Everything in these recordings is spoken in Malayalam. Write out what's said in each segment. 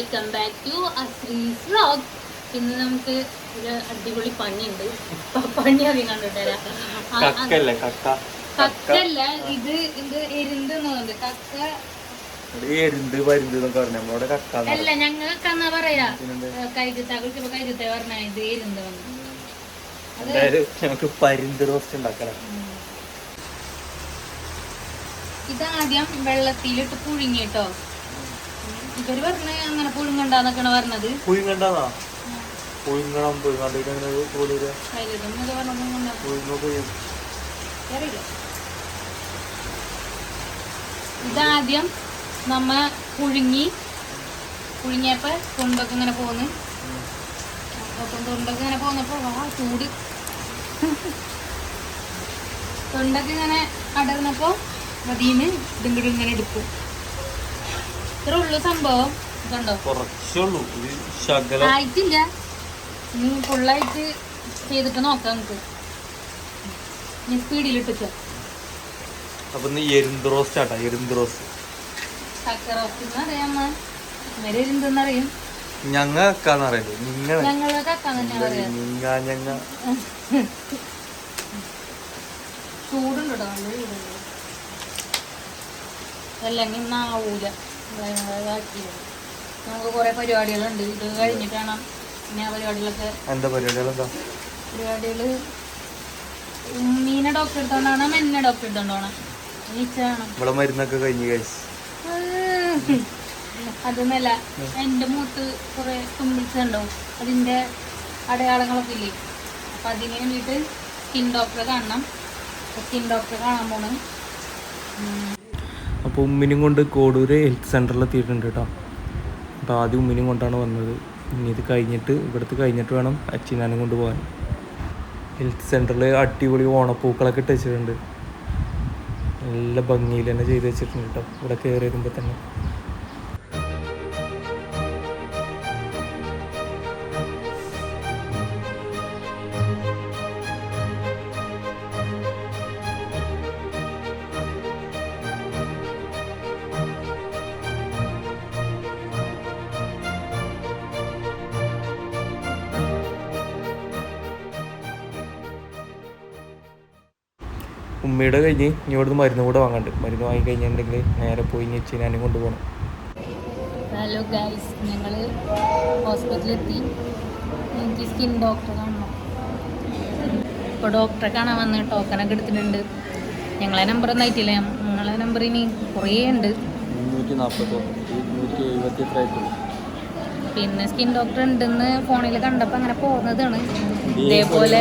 Welcome back to Ashree's vlog ഇന്ന് നമുക്ക് ഒരു അടിപൊളി പണിയുണ്ട്. ഉണ്ട് പണി അറിയാൻ കണ്ടിട്ടരാ കക്കല്ലേ കക്ക. ഇത് ഇത് കക്ക. എരുന്ത് പരുന്ത് എന്നൊക്കെ പറഞ്ഞു. കക്ക അല്ല ഞങ്ങൾ കന്നാ പറയാ? കൈകുത്ത കുളിച്ചപ്പോ കൈകുത്ത പറഞ്ഞ ഇത് എരുന്ത് വന്നു എന്തായാലും നമുക്ക് പരുന്ത് റോസ്റ്റ് ഉണ്ടാക്കണം ഇതാദ്യം വെള്ളത്തിലിട്ട് പുഴുങ്ങിട്ടോ ഇവർ പറഞ്ഞ അങ്ങനെ പുഴുങ്ങണ്ടെന്നൊക്കെയാണ് പറഞ്ഞത്. പുഴുങ്ങണ്ടാന്നാ? പുഴുങ്ങണം പുഴുങ്ങാണ്ടിട്ട് അങ്ങനെ പോലൂര് കൈകുത്തം ഇത് പറഞ്ഞ പുഴുങ്ങണ്ട. പുഴുങ്ങ പുഴുങ്ങ. അറിയില്ല. ഇതാദ്യം നമ്മ പുഴുങ്ങി പുഴുങ്ങിയപ്പോ തൊണ്ടൊക്കെ ഇങ്ങനെ പോന്ന്. തുണ്ടൊക്കെ ഇങ്ങനെ പോന്നപ്പോ വാ ചൂട്. തൊണ്ടൊക്കെ ഇങ്ങനെ അടർന്നപ്പോ മതിന്ന് ഇതും കൂടി ഇങ്ങനെ എടുക്കും. ഇത്ര ഉള്ളു സംഭവം. കണ്ടോ? കുറച്ചുള്ളൂ. ആയിട്ടില്ല. ഇനി ഫുള്ളായിട്ട് ചെയ്തിട്ട് നോക്കാം നമുക്ക്. ഇനി സ്പീഡിലിട്ടിച്ചോ അപ്പൊ ഇന്ന് എരുന്ത് റോസ്റ്റ് ആട്ടാ. എരുന്ത് റോസ്റ്റ് കക്കറോസ്റ്റ് അറിയാമ്മ ഇവർ എന്തെന്നറിയും ഞങ്ങ കക്കാന്ന് അറിയണ്ടേ നിങ്ങ ഞങ്ങൾ കക്ക തന്നെ പറയാം. നിങ്ങ ഞങ്ങ. ചൂടുണ്ട് കേട്ടോ. നല്ല ചൂടുണ്ട്. അല്ലെങ്കിൽ നാവൂല ഇതാക്കിയത് നമുക്ക് കുറേ പരിപാടികളുണ്ട്. ഇത് കഴിഞ്ഞിട്ട് വേണം പിന്നെ ആ പരിപാടികളൊക്കെ എന്താ പരിപാടികൾ എന്താ പരിപാടികൾ മീനെ ഡോക്ടർ എടുത്തോണ്ടാണോ മെന്നെ ഡോക്ടർ എടുത്തോണ്ടാണോ. ഇവിടെ മരുന്നൊക്കെ കഴിഞ്ഞു കഴിച്ചു അതൊന്നല്ല എന്റെ മൂത്ത് കുറെ തുമ്പിച്ചുണ്ടാവും അതിന്റെ അടയാളങ്ങളൊക്കെ ഇല്ലേ? അപ്പം അതിന് വേണ്ടിയിട്ട് സ്കിൻ ഡോക്ടറെ കാണണം. സ്കിൻ ഡോക്ടറെ കാണാൻ പോണ്. അപ്പോൾ ഉമ്മിനും കൊണ്ട് കോടൂര് ഹെൽത്ത് സെന്ററിൽ എത്തിയിട്ടുണ്ട് കേട്ടോ. അപ്പോൾ ആദ്യം ഉമ്മിനും കൊണ്ടാണ് വന്നത്. ഇനി ഇത് കഴിഞ്ഞിട്ട് ഇവിടുത്തെ കഴിഞ്ഞിട്ട് വേണം അച്ചിനാനും കൊണ്ട് പോകാൻ. ഹെൽത്ത് സെന്ററിൽ അടിപൊളി ഓണപ്പൂക്കളൊക്കെ ഇട്ട് വെച്ചിട്ടുണ്ട്. നല്ല ഭംഗിയിൽ തന്നെ ചെയ്ത് വെച്ചിട്ടുണ്ട് കേട്ടോ. ഇവിടെ കയറി വരുമ്പോൾ തന്നെ. ഉമ്മയുടെ കഴിഞ്ഞ് ഇനി ഇവിടുന്ന് മരുന്ന് കൂടെ വാങ്ങണ്ട് മരുന്ന് വാങ്ങി കഴിഞ്ഞിട്ടുണ്ടെങ്കിൽ നേരെ പോയി ഇനി അച്ചിനാനും കൊണ്ടുപോകണം. ഹലോ ഗൈസ് ഞങ്ങൾ ഹോസ്പിറ്റലിലെത്തി എനിക്ക് സ്കിൻ ഡോക്ടറെ കാണണം. ഇപ്പോൾ ഡോക്ടറെ കാണാൻ വന്ന് ടോക്കനൊക്കെ എടുത്തിട്ടുണ്ട്. ഞങ്ങളെ നമ്പർ ഒന്നും ആയിട്ടില്ല. ഞങ്ങളെ നമ്പർ ഇനി കുറേ ഉണ്ട്. പിന്നെ സ്കിൻ ഡോക്ടർ ഉണ്ടെന്ന് ഫോണിൽ കണ്ടപ്പോൾ അങ്ങനെ പോകുന്നതാണ് ഇതേപോലെ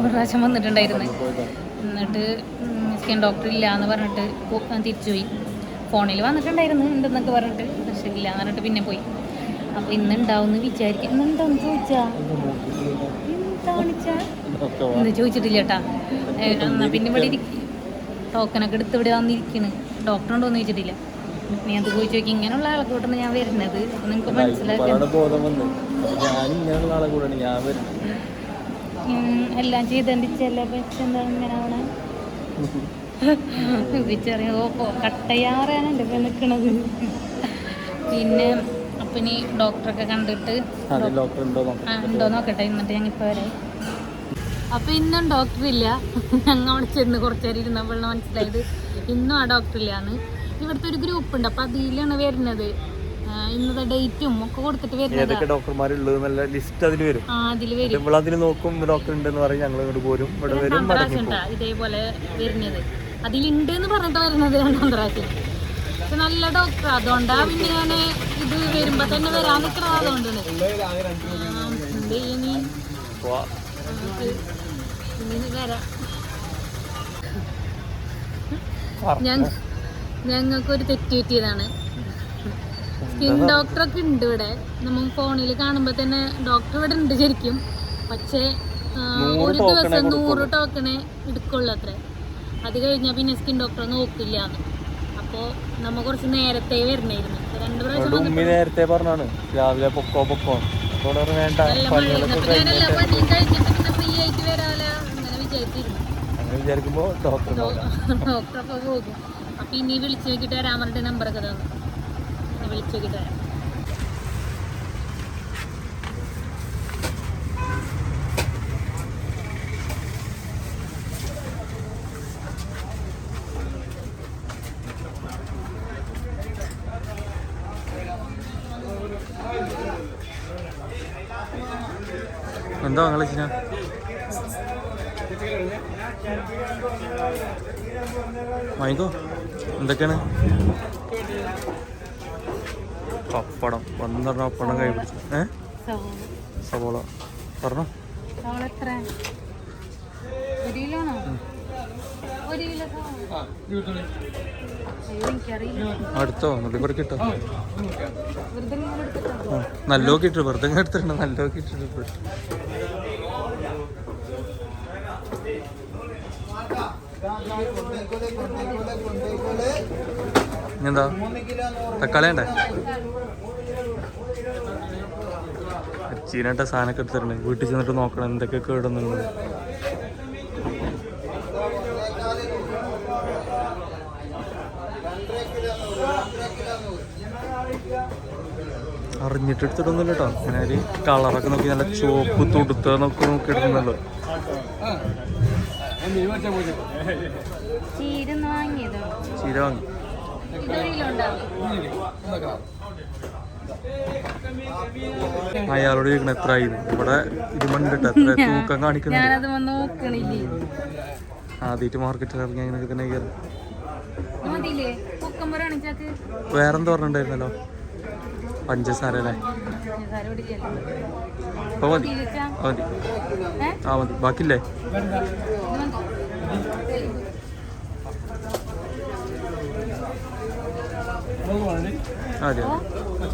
ഒരു പ്രാവശ്യം വന്നിട്ടുണ്ടായിരുന്നു. എന്നിട്ട് സ്കിൻ ഡോക്ടർ ഇല്ല എന്ന് പറഞ്ഞിട്ട് തിരിച്ചു തിരിച്ചുപോയി. ഫോണിൽ വന്നിട്ടുണ്ടായിരുന്നു ഉണ്ടെന്നൊക്കെ പറഞ്ഞിട്ട് പക്ഷേ ഇല്ല എന്ന് പറഞ്ഞിട്ട് പിന്നെ പോയി. അപ്പോൾ ഇന്ന് ഉണ്ടാവും വിചാരിക്കും ഇന്ന് എന്താന്ന് ചോദിച്ചാ? ഇന്ന് ചോദിച്ചിട്ടില്ല കേട്ടാ പിന്നെ ഇവിടെ ഇരിക്കും ടോക്കനൊക്കെ എടുത്ത് ഇവിടെ വന്നിരിക്കണ്. ഡോക്ടർ ഉണ്ടോ എന്ന് ചോദിച്ചിട്ടില്ല. നീ അത് പോയി ചോദിക്കും ഇങ്ങനെയുള്ള ആളെ കൂട്ടാണ് ഞാൻ വരുന്നത്. നിങ്ങൾക്ക് മനസ്സിലാക്കാൻ എല്ലാം ചെയ്തണ്ടിച്ചല്ലേ ചില പക്ഷെ എന്താണ് ഇങ്ങനെ ആവണേ വിച്ചറിയ ഓ കട്ടയാറാണ് എന്റെ ഇപ്പം നിൽക്കണത് പിന്നെ അപ്പം ഇനി ഡോക്ടറൊക്കെ കണ്ടിട്ട് ഉണ്ടോ നോക്കട്ടെ. എന്നിട്ട് ഞങ്ങൾ ഇപ്പൊ വരെ. അപ്പം ഇന്നും ഡോക്ടർ ഇല്ല. ഞങ്ങൾ അവിടെ ചെന്ന് കുറച്ച് നേരം ഇരുന്നപ്പോഴാണ് മനസ്സിലായത്. ഇന്നും ആ ഡോക്ടർ ഇല്ലാന്ന് ഇവിടുത്തെ ഒരു ഗ്രൂപ്പ് ഉണ്ട്. അപ്പം അതിലാണ് വരുന്നത്. ഇന്നത്തെ ഡേറ്റും ഒക്കെ കൊടുത്തിട്ട് വരുന്നത്. ഏതൊക്കെ ഡോക്ടർമാരുള്ളത് നല്ല ലിസ്റ്റ് അതിൽ വരും. നമ്മൾ അതിൽ നോക്കും ഡോക്ടർ ഉണ്ടെന്ന് പറയും ഞങ്ങൾ ഇങ്ങോട്ട് പോരും. ഇവിടെ വരും ഇതേപോലെ വരുന്നത്. അതിലുണ്ട് എന്ന് പറഞ്ഞിട്ട് വരുന്നത് രണ്ടാം പ്രാവശ്യം. നല്ല ഡോക്ടർ അതുകൊണ്ടാ പിന്നെ ഞാൻ ഇത് വരുമ്പോ തന്നെ വരാൻ നിൽക്കണത് അതുകൊണ്ടാണ്. ഞങ്ങൾക്കൊരു തെറ്റ് പറ്റിയതാണ്. സ്കിൻ ഡോക്ടറൊക്കെ ഉണ്ട് ഇവിടെ. നമ്മൾ ഫോണിൽ കാണുമ്പോൾ തന്നെ ഡോക്ടർ ഇവിടെ ഉണ്ട് ശരിക്കും. പക്ഷേ ഒരു ദിവസം നൂറ്. ടോക്കണേ എടുക്കുള്ളൂ അത്ര. അത് കഴിഞ്ഞാൽ പിന്നെ സ്കിൻ ഡോക്ടറെ നോക്കില്ല അപ്പോ നമ്മ നമ്മൾ കുറച്ച് നേരത്തെ വരണായിരുന്നു. രണ്ട് പ്രാവശ്യം നേരത്തെ പറഞ്ഞാണ് രാവിലെ പൊക്കോ പൊക്കോ. അപ്പോൾ വേണ്ട അപ്പോൾ പിന്നെ ഫ്രീ ആയിട്ട് വരാമല്ലോ അങ്ങനെ വിചാരിച്ചിരുന്നു. അങ്ങനെ ഡോക്ടർ ഡോക്ടറൊക്കെ പോകും. അപ്പൊ ഇനി വിളിച്ചു നമ്പറൊക്കെ തന്നു. വിളിച്ചു നോക്കിയിട്ട് എന്താ നിങ്ങൾ വാങ്ങിക്കോ എന്തൊക്കെയാണ്? പപ്പടം പന്ത്രണ്ട് പടം കൈ പിടിച്ചു ഏ? സവോള. പറഞ്ഞോ. അടുത്തോ? നുള്ളി കിട്ടോ. ഇട്ടോ. കിട്ടു വെറുതെ എടുത്തിട്ടുണ്ട്. നല്ലോക്കെ കിട്ടിട്ടുണ്ട് എന്താ? തക്കാളി ഉണ്ടേ ചീനട്ട സാധനമൊക്കെ എടുത്തിട്ടുണ്ട്. വീട്ടിൽ ചെന്നിട്ട് നോക്കണം എന്തൊക്കെ കേടുന്നുള്ളത് അറിഞ്ഞിട്ട് എടുത്തിട്ടൊന്നുമില്ല കേട്ടോ ഇങ്ങനെ ഒരു കളറൊക്കെ നോക്കി നല്ല ചുവപ്പ് തുടുത്ത നോക്കി നോക്കി എടുക്കുന്നുള്ളു ചീര വാങ്ങി. അയാളോട് ചോദിക്കണം എത്ര ആയി ഇവിടെ ഇരുമണ്ടിട്ട് എത്ര തൂക്കം കാണിക്കുന്നുണ്ട്. നോക്കണില്ലേ? ആദ്യമായിട്ട് മാർക്കറ്റിൽ ഇറങ്ങി അങ്ങനെയൊക്കെ തന്നെ കയറി വേറെന്താ പറഞ്ഞിട്ടുണ്ടായിരുന്നല്ലോ? പഞ്ചസാര അല്ലേ? മതി. ആ മതി. ഏ? ആ മതി. ബാക്കിയില്ലേ? ഇത് അതെ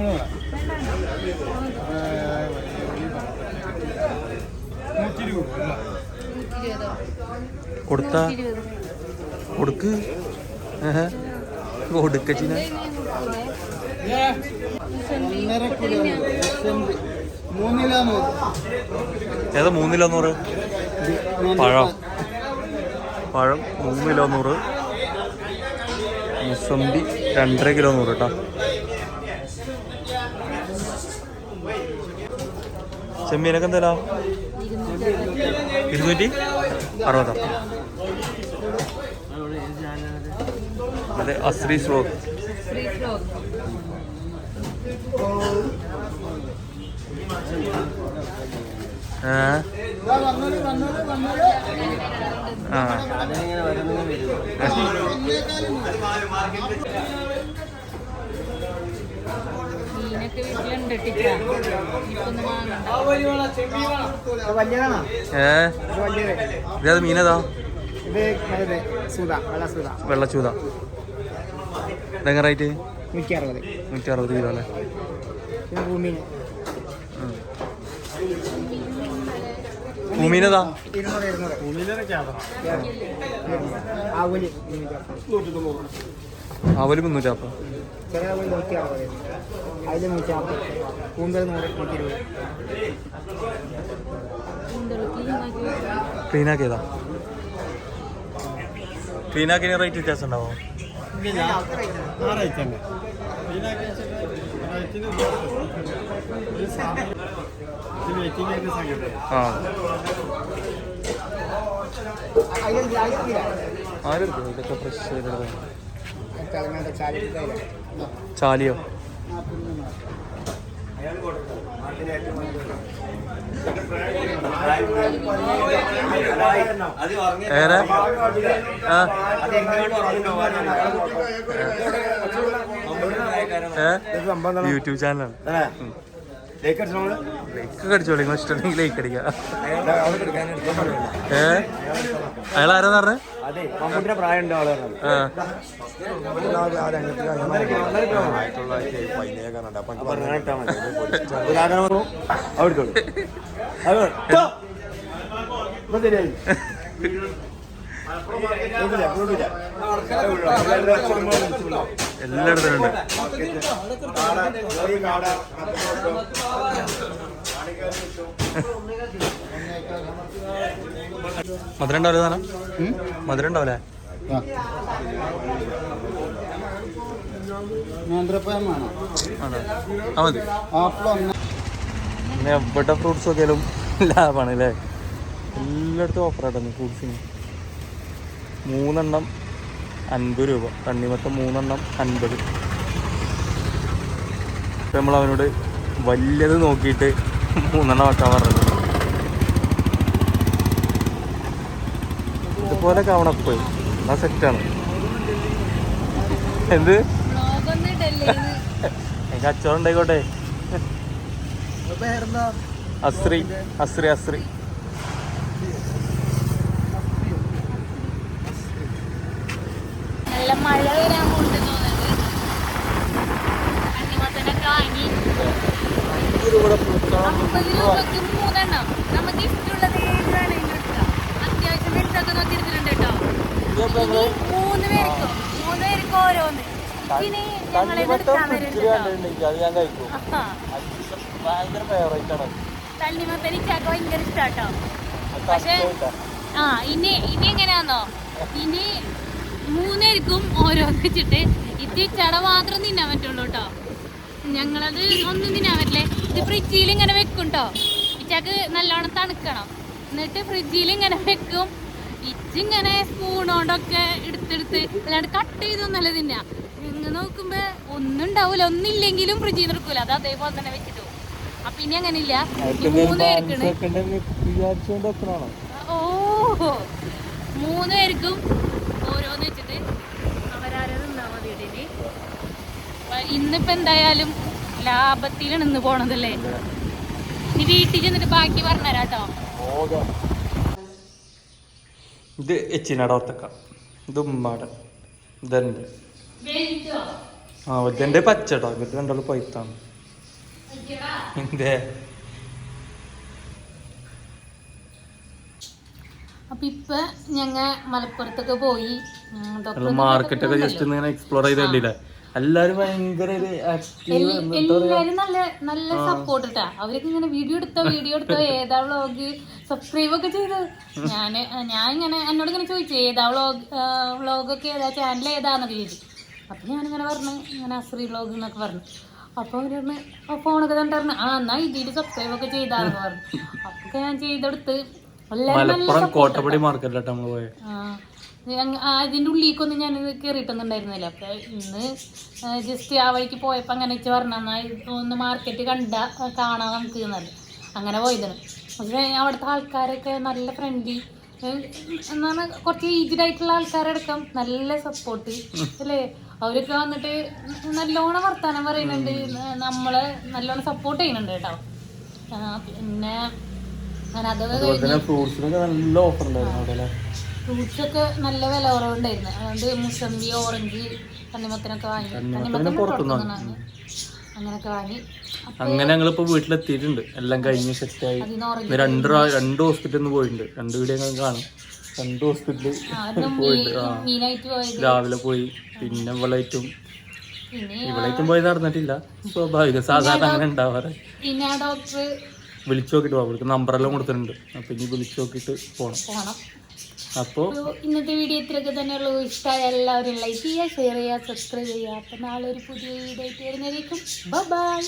അതെ. നൂറ്റി ഇരുപതോ കൊടുത്ത? കൊടുക്ക്. ഏഹ്. കൊടുക്ക ചീന മൂന്നിലാ നൂറ്. ഏതാ മൂന്നിലോ നൂറ്? പഴം. പഴം മൂന്ന് കിലോ നൂറ്. മുസമ്പി രണ്ടര കിലോ നൂറ് കേട്ടോ ചെമ്മീനൊക്കെ എന്തായാലും ഇരുന്നൂറ്റി അറുപതാ? അതെ അശ്രീ സ്ലോ വന്നോളൂ ആ. മീനൊക്കെ വീട്ടിലുണ്ട് ടീച്ചറാ. ഇപ്പൊന്നും വാങ്ങണ്ട. വലിയതാണോ ഏ? ഇത് വലിയത് ഇതേത് മീനേതാ? വെള്ളച്ചൂത. ഇതെങ്ങനെ റേറ്റ് നൂറ്റി അറുപത് നൂറ്റി അറുപത് കിലോ അല്ലേ. ഭൂമീനേതാ അവൽ മുന്നൂറ്റാപ്പ ചെറിയ ആവൂലി നൂറ്റി അറുപത് അതിൽ നൂറ്റി അറുപത് കൂന്തൽ നൂറ് നൂറ്റി ഇരുപത്. ക്ലീനാക്കിയതാ? ക്ലീനാക്കിന് റേറ്റ് വ്യത്യാസം ഉണ്ടാവോ ആ അതിൽ അതിലില്ല ആരും ഇതൊക്കെ ഫ്രഷ് ചാലില്ല ചാലിയോ? ഏറെ? യൂട്യൂബ് ചാനലാണ്. ലൈക്ക് അടിച്ചോളൂ. നിങ്ങൾ ഇഷ്ടമുണ്ടെങ്കിൽ ലൈക്ക് അടിക്കാം. ഏ? അയാൾ ആരാന്ന് പറഞ്ഞേ? അതെ മമ്മൂട്ടിന്റെ പ്രായം ഉണ്ട് ആൾ എല്ലായിടത്തും ഉണ്ട്. മധുരം ഉണ്ടാവില്ല സാധനം മധുരം ഉണ്ടാവില്ലേ പിന്നെ എവിടെ ഫ്രൂട്ട്സ് നോക്കിയാലും ലാഭമാണ് അല്ലേ? എല്ലായിടത്തും ഓഫറായിട്ടാണ് ഫ്രൂട്ട്സിന് മൂന്നെണ്ണം അൻപത് രൂപ. തണ്ണിമത്തം മൂന്നെണ്ണം അൻപത്. ഇപ്പം നമ്മൾ അവനോട് വലിയത് നോക്കിയിട്ട് മൂന്നെണ്ണം വെക്കാൻ പറഞ്ഞത്. ഇതേപോലെ കാണാൻ പോയി. ആ സെറ്റാണ് എന്ത്? എനിക്ക് അച്ചോളം ഉണ്ടായിക്കോട്ടെ. പേരെന്താ അസ്രി അസ്രി അസ്രി. നല്ല മഴ വരാൻ വാങ്ങി. അമ്പത് രൂപക്ക് മൂന്നെണ്ണം നമുക്ക് ഇഷ്ടമുള്ളത് ഏത് വേണമെങ്കിലും എടുക്കാം അത്യാവശ്യം വലുതൊക്കെ നോക്കി എടുത്തിട്ടുണ്ട് കേട്ടോ ഇനി മൂന്ന് പേർക്കോ. മൂന്ന് പേർക്ക് ഓരോന്ന്. ഞങ്ങളെ വരുന്നുണ്ട് ഇച്ചാക്ക് ഭയങ്കര ഇഷ്ടാട്ടോ. പക്ഷേ ആ ഇനി ഇനി എങ്ങനെയാന്നോ? ഇനി മൂന്നേർക്കും ഓരോന്ന് വെച്ചിട്ട് ഇത്തി ചട മാത്രം തിന്നാൻ പറ്റുള്ളൂ കേട്ടോ ഞങ്ങളത് ഒന്നും തിന്നാൻ പറ്റില്ലേ. ഇത് ഫ്രിഡ്ജിൽ ഇങ്ങനെ വെക്കും കേട്ടോ ഇച്ചാക്ക് നല്ലോണം തണുക്കണം. എന്നിട്ട് ഫ്രിഡ്ജിൽ ഇങ്ങനെ വെക്കും. ഇച്ചിങ്ങനെ സ്പൂണോണ്ടൊക്കെ എടുത്തെടുത്ത് അല്ലാണ്ട് കട്ട് ചെയ്തൊന്നല്ല തിന്നാ. ഇങ്ങ് നോക്കുമ്പോ ഒന്നും ഉണ്ടാവൂല ഒന്നില്ലെങ്കിലും ഫ്രിഡ്ജിൽ നിന്ന് എടുക്കൂല. അത് അതേപോലെ തന്നെ വെച്ചിട്ട്. പോകും അപ്പൊ ഇനി അങ്ങനില്ല ഈ മൂന്ന് പേർക്കാണ് ഓ മൂന്ന് പേർക്കും ഓരോന്ന് വെച്ചിട്ട് അവരാരെ നിന്നാ മതി ഇടയിൽ ഇന്നിപ്പോ എന്തായാലും ലാഭത്തിലാണ് ഇന്ന് പോണതല്ലേ? ഇനി വീട്ടിൽ ചെന്നിട്ട് ബാക്കി പറഞ്ഞുതരാട്ടോ. ഇത് എച്ചിനാടെ ഒത്തക്ക ഇത് ഉമ്മാടെ. ഇതെന്റെ ആ ഇതെന്റെ പച്ചടാ. ഇത് രണ്ടാളും പൈത്താണ്. എന്തേ? അപ്പൊ ഇപ്പൊ ഞങ്ങ മലപ്പുറത്തൊക്കെ പോയി. മാർക്കറ്റൊക്കെ ജസ്റ്റ് ഇങ്ങനെ എക്സ്പ്ലോർ ചെയ്ത് കണ്ടില്ലേ? എല്ലാരും ഭയങ്കര ഒരു എല്ലാരും നല്ല നല്ല സപ്പോർട്ട് ഇട്ടാ അവരൊക്കെ ഇങ്ങനെ വീഡിയോ എടുത്തോ വീഡിയോ എടുത്തോ ഏതാ വ്ളോഗ് സബ്സ്ക്രൈബ് ഒക്കെ ചെയ്ത്. ഞാൻ ഞാൻ ഇങ്ങനെ എന്നോട് ഇങ്ങനെ ചോദിച്ചു ഏതാ വ്ളോഗ് വ്ളോഗൊക്കെ ഏതാ ചാനൽ ഏതാന്നൊക്കെ ചോദിച്ചു. അപ്പൊ ഞാനിങ്ങനെ പറഞ്ഞു ഇങ്ങനെ അശ്രീ വ്ളോഗ് എന്നൊക്കെ പറഞ്ഞു. അപ്പൊ അവർ പറഞ്ഞു തന്നെ ഫോണൊക്കെ കണ്ടിരുന്നു ആ എന്നാ ഇതിൽ സബ്സ്ക്രൈബ് ഒക്കെ ചെയ്താന്ന് പറഞ്ഞു. അപ്പൊ ഞാൻ ചെയ്തെടുത്ത് മലപ്പുറം കോട്ടപ്പടി മാർക്കറ്റിലോട്ട് നമ്മൾ പോയത് ഇതിന്റെ ഉള്ളിലേക്കൊന്നും ഞാൻ കയറിയിട്ടൊന്നുണ്ടായിരുന്നില്ല അപ്പോൾ ഇന്ന് ജസ്റ്റ് ആ വഴിക്ക് പോയപ്പോൾ അങ്ങനെ വെച്ച് പറഞ്ഞാൽ ഒന്ന് മാർക്കറ്റ് കണ്ട കാണാൻ കാണാം നമുക്ക് എന്നത് അങ്ങനെ പോയതാണ്. പക്ഷേ അവിടുത്തെ ആൾക്കാരൊക്കെ നല്ല ഫ്രണ്ട്ലി എന്നാണ് കുറച്ച് ഏജ്ഡ് ആയിട്ടുള്ള ആൾക്കാരടക്കം നല്ല സപ്പോർട്ട് അല്ലേ? അവരൊക്കെ വന്നിട്ട് നല്ലോണം വർത്താനം പറയുന്നുണ്ട്. നമ്മളെ നല്ലോണം സപ്പോർട്ട് ചെയ്യുന്നുണ്ട് കേട്ടോ. പിന്നെ ഞാൻ നല്ല അല്ലേ ഫ്രൂട്ട്സ് ഒക്കെ നല്ല വില കുറവുണ്ടായിരുന്നു. അതുകൊണ്ട് മുസമ്പി ഓറഞ്ച് തണ്ണിമത്തനൊക്കെ വാങ്ങി. പുറത്തുനിന്ന് വാങ്ങി. അങ്ങനെയൊക്കെ വാങ്ങി. അങ്ങനെ ഞങ്ങളിപ്പോ വീട്ടിലെത്തിയിട്ടുണ്ട്. എല്ലാം കഴിഞ്ഞ് സെറ്റായി. രണ്ട് രണ്ട് ഹോസ്പിറ്റലിൽ നിന്ന് പോയിട്ടുണ്ട്. രണ്ട് വീഡിയോ ഞങ്ങൾ കാണും. രണ്ട് ഹോസ്പിറ്റലിൽ പോയിട്ട് രാവിലെ പോയി. പിന്നെ ഇവളായിട്ടും ഇവളായിട്ടും പോയി നടന്നിട്ടില്ല. സ്വാഭാവിക. സാധാരണ അങ്ങനെ ഉണ്ടാവാറ്. വിളിച്ചു നോക്കിട്ട് പോവാം. അവൾക്ക് നമ്പറെല്ലാം കൊടുത്തിട്ടുണ്ട്. അപ്പൊ ഇനി വിളിച്ചു നോക്കിട്ട് പോണം. അപ്പോൾ അപ്പൊ ഇന്നത്തെ വീഡിയോ ഇത്രയൊക്കെ തന്നെയുള്ളൂ. ഇഷ്ടമായ എല്ലാവരും ലൈക്ക് ചെയ്യുക ഷെയർ ചെയ്യുക സബ്സ്ക്രൈബ് ചെയ്യുക. അപ്പൊ നാളെ ഒരു പുതിയ വീഡിയോ ആയിട്ട് വരുന്നതായിരിക്കും. ബൈ